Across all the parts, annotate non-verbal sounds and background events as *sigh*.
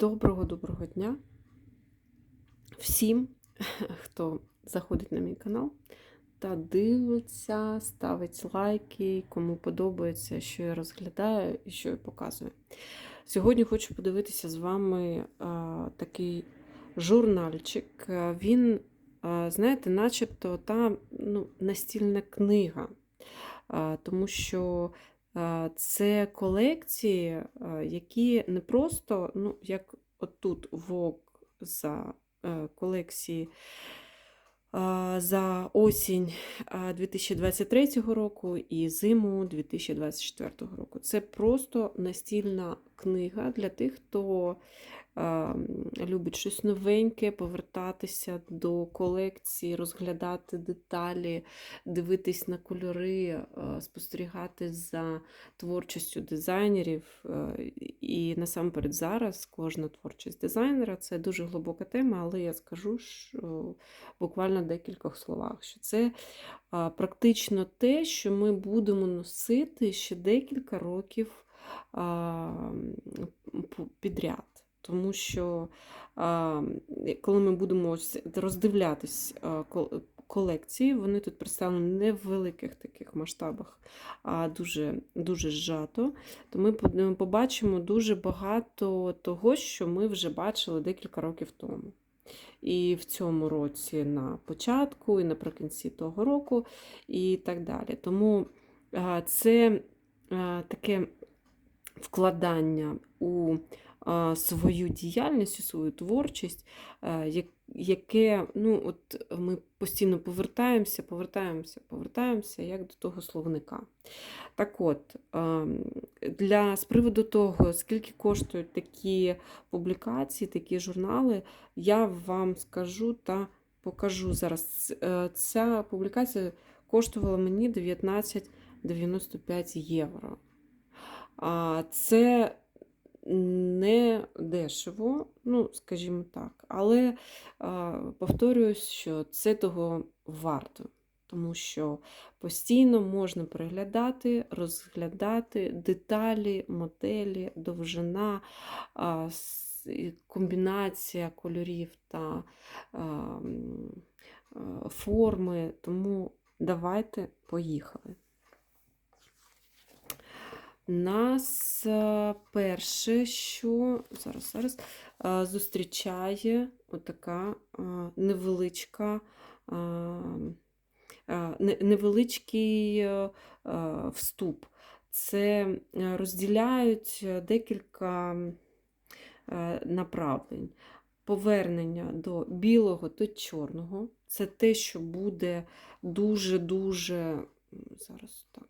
Доброго-доброго дня всім, *laughs* хто заходить на мій канал та дивиться, ставить лайки, кому подобається, що я розглядаю і що я показую. Сьогодні хочу подивитися з вами а, такий журнальчик. Він, а, знаєте, начебто та ну, настільна книга, а, тому що це колекції, які не просто, ну, як отут вок за е, колекції за осінь 2023 року і зиму 2024 року. Це просто настільна книга для тих, хто а, любить щось новеньке, повертатися до колекції, розглядати деталі, дивитись на кольори, а, спостерігати за творчістю дизайнерів. Е, І насамперед зараз кожна творчість дизайнера це дуже глибока тема, але я скажу що буквально в декількох словах, що це а, практично те, що ми будемо носити ще декілька років підряд. Тому що коли ми будемо роздивлятись колекції, вони тут представлені не в великих таких масштабах, а дуже, дуже зжато, то ми побачимо дуже багато того, що ми вже бачили декілька років тому. І в цьому році на початку, і наприкінці того року, і так далі. Тому це таке вкладання у свою діяльність, у свою творчість, яке ну, от ми постійно повертаємося, повертаємося, повертаємося, як до того словника. Так от, для, з приводу того, скільки коштують такі публікації, такі журнали, я вам скажу та покажу зараз. Е, Ця публікація коштувала мені 19,95 євро. Це не дешево, ну, скажімо так, але повторююсь, що це того варто, тому що постійно можна переглядати, розглядати деталі, моделі, довжина, комбінація кольорів та форми. Тому давайте поїхали. Нас е, перше, що зараз, зараз е, зустрічає отака е, невеличка, не- невеличкий вступ. Це розділяють декілька направлень. Повернення до білого та чорного. Це те, що буде дуже-дуже. Зараз так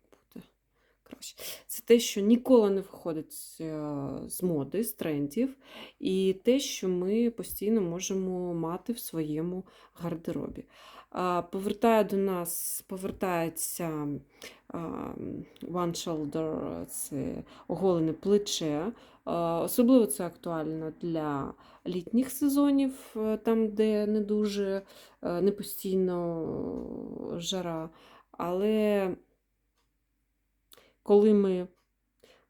краще. Це те, що ніколи не виходить е, з моди, з трендів, і те, що ми постійно можемо мати в своєму гардеробі. Повертає до нас, повертається one shoulder, це оголене плече. Особливо це актуально для літніх сезонів, е, там, де не дуже е, не постійно жара. Але коли ми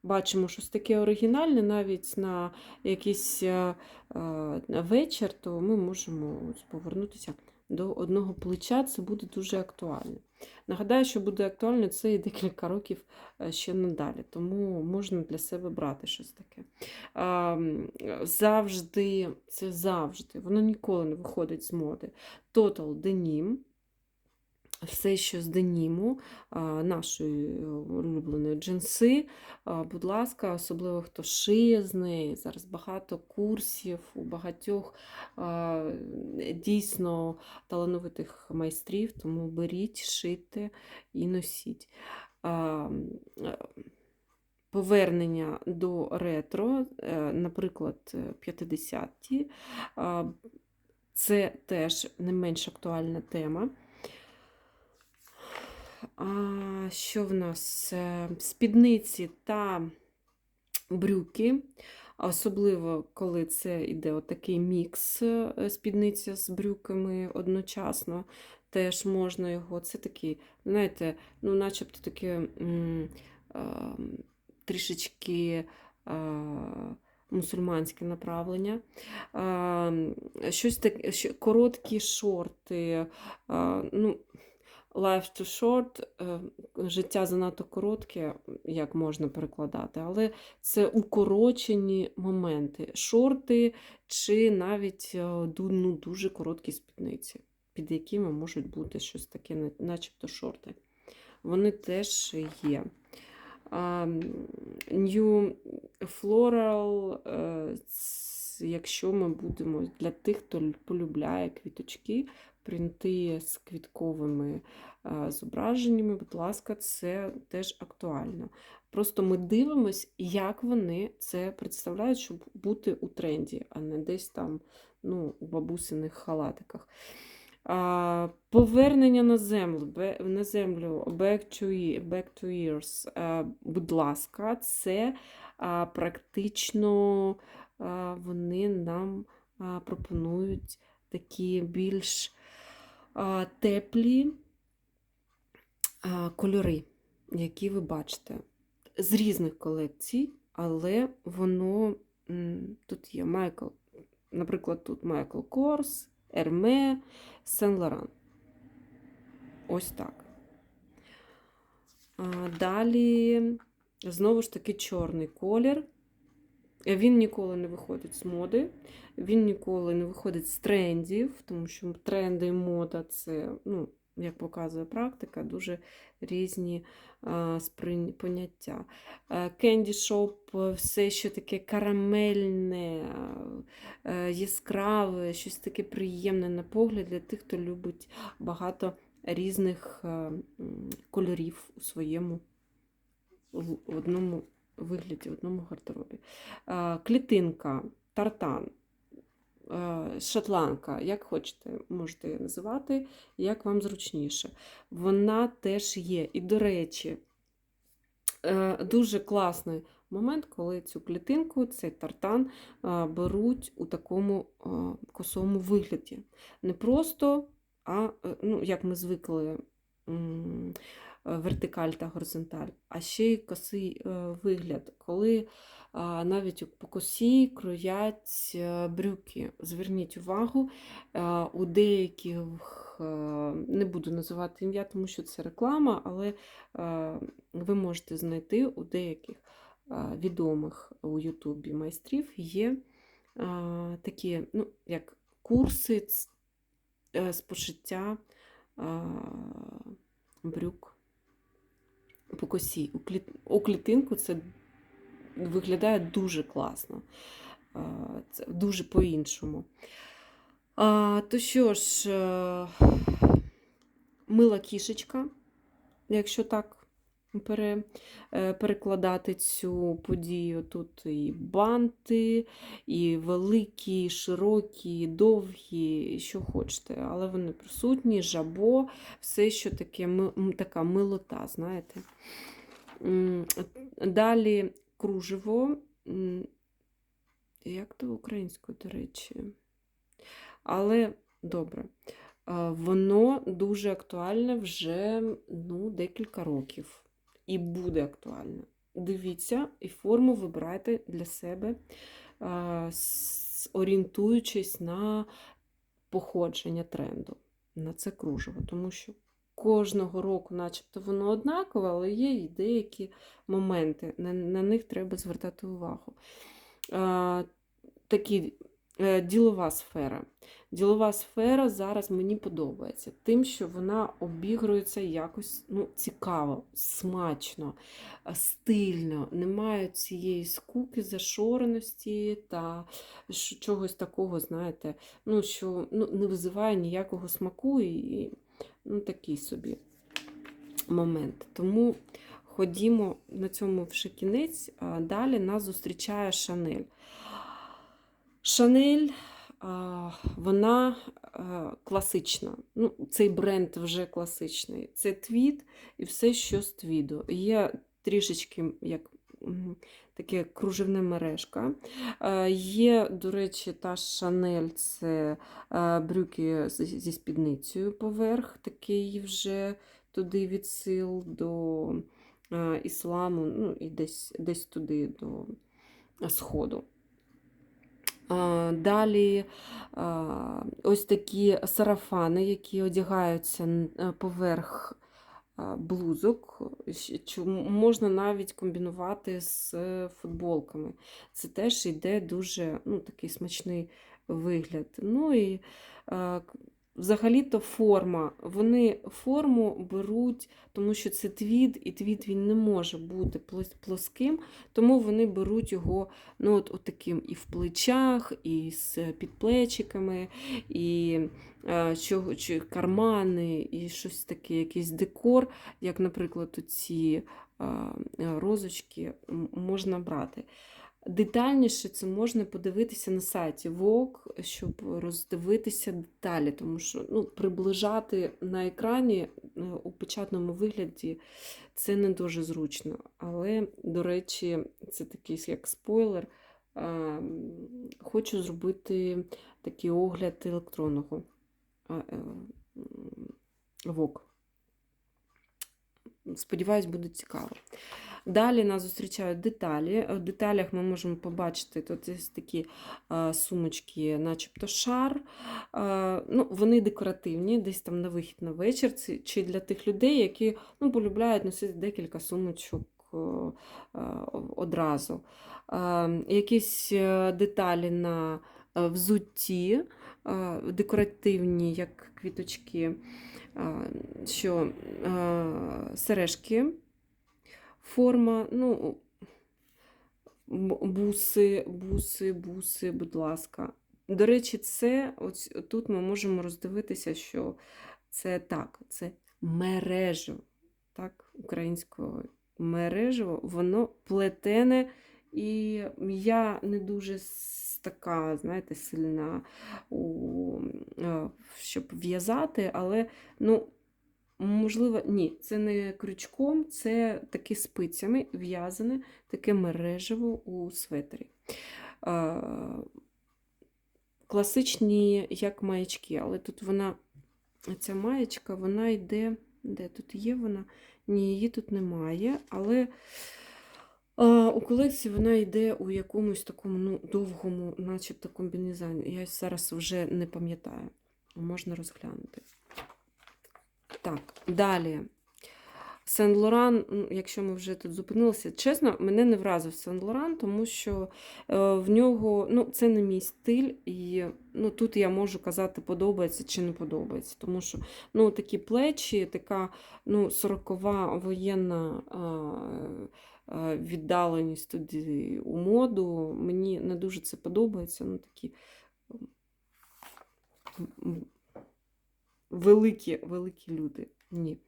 бачимо щось таке оригінальне, навіть на якийсь е, е, вечір, то ми можемо повернутися до одного плеча, це буде дуже актуально. Нагадаю, що буде актуально це і декілька років е, ще надалі, тому можна для себе брати щось таке. Завжди, це завжди, воно ніколи не виходить з моди. Total Denim все, що з деніму, нашої е, улюбленої джинси. Будь ласка, особливо хто шиє з неї. Зараз багато курсів у багатьох дійсно талановитих майстрів, тому беріть, шийте і носіть. Е, Повернення до ретро, е, наприклад, 50-ті, це теж не менш актуальна тема. А, що в нас? Е, Спідниці та брюки. Особливо, коли це йде отакий мікс е, спідниця з брюками одночасно, теж можна його. Це такий, знаєте, ну, начебто таке трішечки мусульманське направлення. Щось таке, короткі шорти. Ну, Life too short, е, життя занадто коротке, як можна перекладати, але це укорочені моменти. Шорти чи навіть е, ну, дуже короткі спідниці, під якими можуть бути щось таке, начебто шорти. Вони теж є. New Floral, е, якщо ми будемо для тих, хто полюбляє квіточки, принти з квітковими е, зображеннями, будь ласка, це теж актуально. Просто ми дивимось, як вони це представляють, щоб бути у тренді, а не десь там ну, у бабусиних халатиках. А, Повернення на землю, на землю back to, back to years, а, будь ласка, це а, практично вони нам пропонують такі більш теплі кольори, які ви бачите, з різних колекцій, але воно тут є Майкл, наприклад, тут Майкл Корс, Ерме, Сен Лоран. Ось так. Далі, знову ж таки, чорний колір. Е, Він ніколи не виходить з моди, він ніколи не виходить з трендів, тому що тренди і мода це, ну, як показує практика, дуже різні а, сприйня- поняття. Е, Shop е, все що таке карамельне, е, яскраве, щось таке приємне на погляд для тих, хто любить багато різних е, м, кольорів у своєму в одному вигляді, в одному гардеробі. Е, Клітинка, тартан, е, шотландка, як хочете, можете її називати, як вам зручніше. Вона теж є. І, до речі, е, дуже класний момент, коли цю клітинку, цей тартан беруть у такому косому вигляді. Не просто, а ну, як ми звикли. Е, Вертикаль та горизонталь, а ще й косий е, вигляд, коли навіть по косі кроять е, брюки. Зверніть увагу, е, у деяких, е, не буду називати ім'я, тому що це реклама, але е, ви можете знайти у деяких е, відомих у Ютубі майстрів є е, такі, ну, як курси е, з е, брюк по косі. У, кліт... у клітинку це виглядає дуже класно. Це дуже по-іншому. То що ж, е, мила кішечка, якщо так пере, е, перекладати цю подію. Тут і банти, і великі, і широкі, і довгі, і що хочете, але вони присутні, жабо, все, що таке, така милота, знаєте. Далі кружево. Як то українською, до речі? Але добре. Воно дуже актуальне вже ну, декілька років. І буде актуальне. Дивіться і форму вибирайте для себе, орієнтуючись на походження тренду, на це кружево. Тому що кожного року, начебто, воно однакове, але є і деякі моменти. На, на них треба звертати увагу. Такі ділова сфера. Ділова сфера зараз мені подобається, тим, що вона обігрується якось ну, цікаво, смачно, е, стильно, немає цієї скуки, зашореності та чогось такого, знаєте, ну, що ну, не визиває ніякого смаку і, ну, такий собі момент. Тому ходімо на цьому вже кінець. Далі нас зустрічає Шанель. Шанель, вона класична. Ну, цей бренд вже класичний. Це твіт і все, що з твіду. Є трішечки як таке кружевне мережка. Е, Є, до речі, та Шанель це е, брюки зі спідницею поверх, такий вже туди відсил до е, ісламу, ну і десь, десь туди до сходу. Далі ось такі сарафани, які одягаються е, поверх блузок. Можна навіть комбінувати з е, футболками. Це теж йде дуже ну, такий смачний вигляд. Ну і к- взагалі-то форма. Вони форму беруть, тому що це твід, і твід він не може бути плоским, тому вони беруть його ну, от, от таким і в плечах, і з підплечиками, і е, що, чи кармани, і щось таке, якийсь декор, як, наприклад, ці розочки можна брати. Детальніше це можна подивитися на сайті Vogue, щоб роздивитися деталі, тому що ну, приближати на екрані е, у печатному вигляді це не дуже зручно. Але, до речі, це такий як спойлер. Хочу зробити такий огляд електронного а, е. Сподіваюсь, буде цікаво. Далі нас зустрічають деталі. В деталях ми можемо побачити тут є такі а, сумочки, начебто шар. А, ну, вони декоративні, десь там на вихід на вечір, чи для тих людей, які ну, полюбляють носити декілька сумочок одразу. Якісь е, деталі на е, взутті, декоративні, як квіточки, що сережки форма, ну, буси, буси, буси, будь ласка. До речі, це ось тут ми можемо роздивитися, що це так, це мережево, так, українською мережево, воно плетене, і я не дуже така, знаєте, сильна, у, е, щоб в'язати, але ну, Можливо, ні, це не крючком, це таки спицями в'язане, таке мережево у светрі. Класичні, як маячки, але тут вона, ця маєчка, вона йде. Де тут є вона? Ні, її тут немає, але а, у колекції вона йде у якомусь такому ну, довгому, начебто комбінезоні. Я зараз вже не пам'ятаю, можна розглянути. Так, далі. Сен Лоран, ну, якщо ми вже тут зупинилися, чесно, мене не вразив Сен Лоран, тому що е, в нього ну, це не мій стиль, і ну, тут я можу казати, подобається чи не подобається. Тому що ну, такі плечі, така ну, сорокова воєнна віддаленість туди у моду. Мені не дуже це подобається. Ну, такі великі, великі люди. Ні.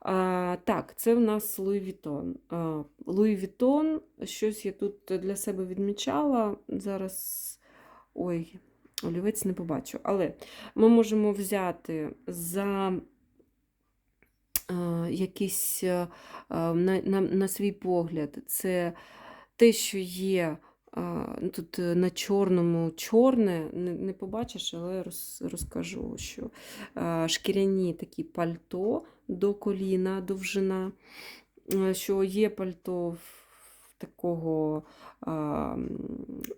А, так, це в нас Луї Вітон. А, Луї Вітон, щось я тут для себе відмічала. Зараз. Ой, олівець не побачу. Але ми можемо взяти за якийсь на, на, на свій погляд, це те, що є. Ну, Тут е, на чорному чорне, не, побачиш, але роз, розкажу, що шкіряні такі пальто до коліна, довжина, е, що є пальто такого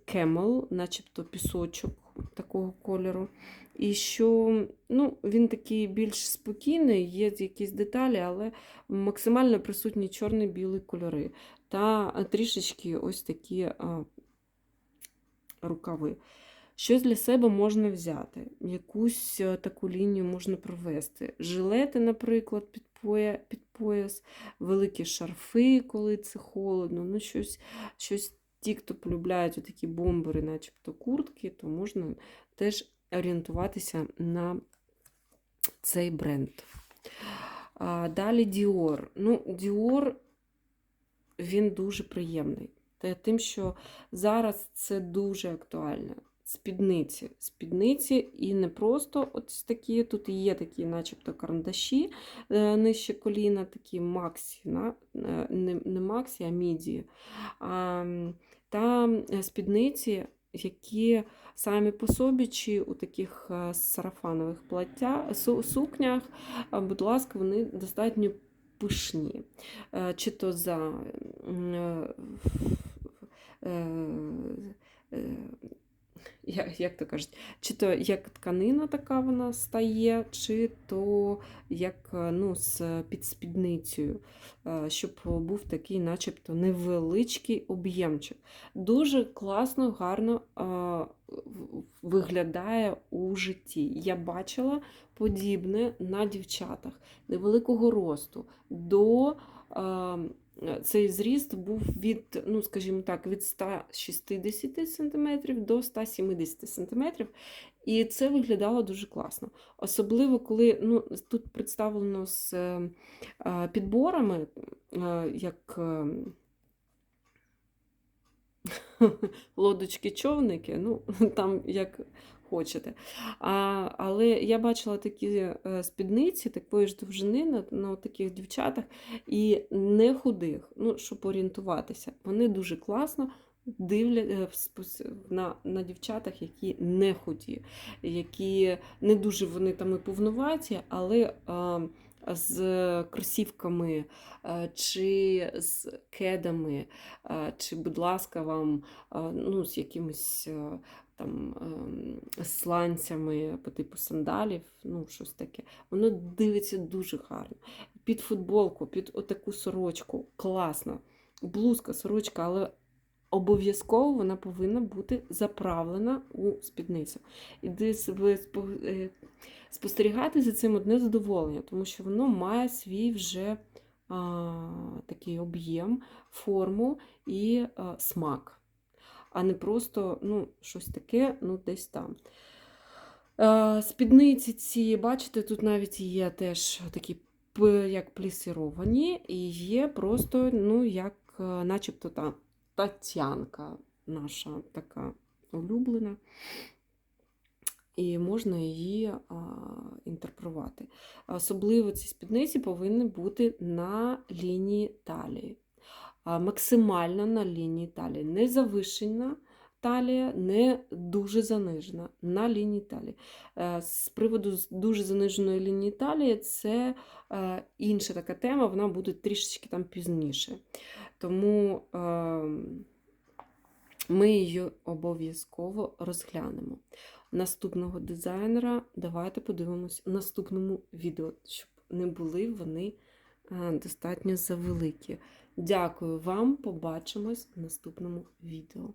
кемел, начебто пісочок такого кольору. І що ну, він такий більш спокійний, є якісь деталі, але максимально присутні чорні білі кольори. Та трішечки ось такі рукави. Щось для себе можна взяти, якусь е, таку лінію можна провести. Жилети, наприклад, під, поя, під пояс, великі шарфи, коли це холодно. Ну, щось, щось ті, хто полюбляють такі бомбери, начебто куртки, то можна теж орієнтуватися на цей бренд. Далі Dior. Ну, Dior, він дуже приємний. Тим, що зараз це дуже актуально. Спідниці. Спідниці і не просто ось такі, тут є такі, начебто, карандаші е, нижче коліна, такі максі, е, не, максі, а міді. Та спідниці, які самі по собі, чи у таких е, сарафанових плаття, сукнях, будь ласка, вони достатньо пишні. Е, Чи то за е, е, як, то кажуть, чи то як тканина така вона стає, чи то як е, ну, з під спідницею, е, щоб був такий, начебто, невеличкий об'ємчик. Дуже класно, гарно е, виглядає у житті. Я бачила подібне на дівчатах невеликого росту. До е, цей зріст був від, ну, скажімо так, від 160 см до 170 см. І це виглядало дуже класно. Особливо, коли ну, тут представлено з е, е, підборами, е, як *laughs* лодочки-човники, ну, *laughs* там як хочете. А, але я бачила такі е, спідниці такої ж довжини на, на таких дівчатах і не худих, ну, щоб орієнтуватися. Вони дуже класно дивлять е, на, на дівчатах, які не худі, які не дуже вони там і повнуваті, але а, з кросівками чи з кедами, чи, будь ласка, вам ну, з якимись а, там ем, сланцями по типу сандалів, ну, щось таке. Воно дивиться дуже гарно. Під футболку, під отаку сорочку. Класно. Блузка, сорочка, але обов'язково вона повинна бути заправлена у спідницю. І спо- е, спостерігати за цим одне задоволення, тому що воно має свій вже а, такий об'єм, форму і а, смак, а не просто ну, щось таке, ну, десь там. Е, Спідниці ці, бачите, тут навіть є теж такі як плісировані, і є просто, ну, як е, начебто та Тетянка наша така улюблена. І можна її а, інтерпретувати. Особливо ці спідниці повинні бути на лінії талії. Максимально на лінії талії. Не завишена талія, не дуже занижена на лінії талії. Е, З приводу дуже заниженої лінії талії, це е, інша така тема, вона буде трішечки там пізніше. Тому е, ми її обов'язково розглянемо. Наступного дизайнера давайте подивимось в наступному відео, щоб не були вони достатньо завеликі. Дякую вам, побачимось в наступному відео.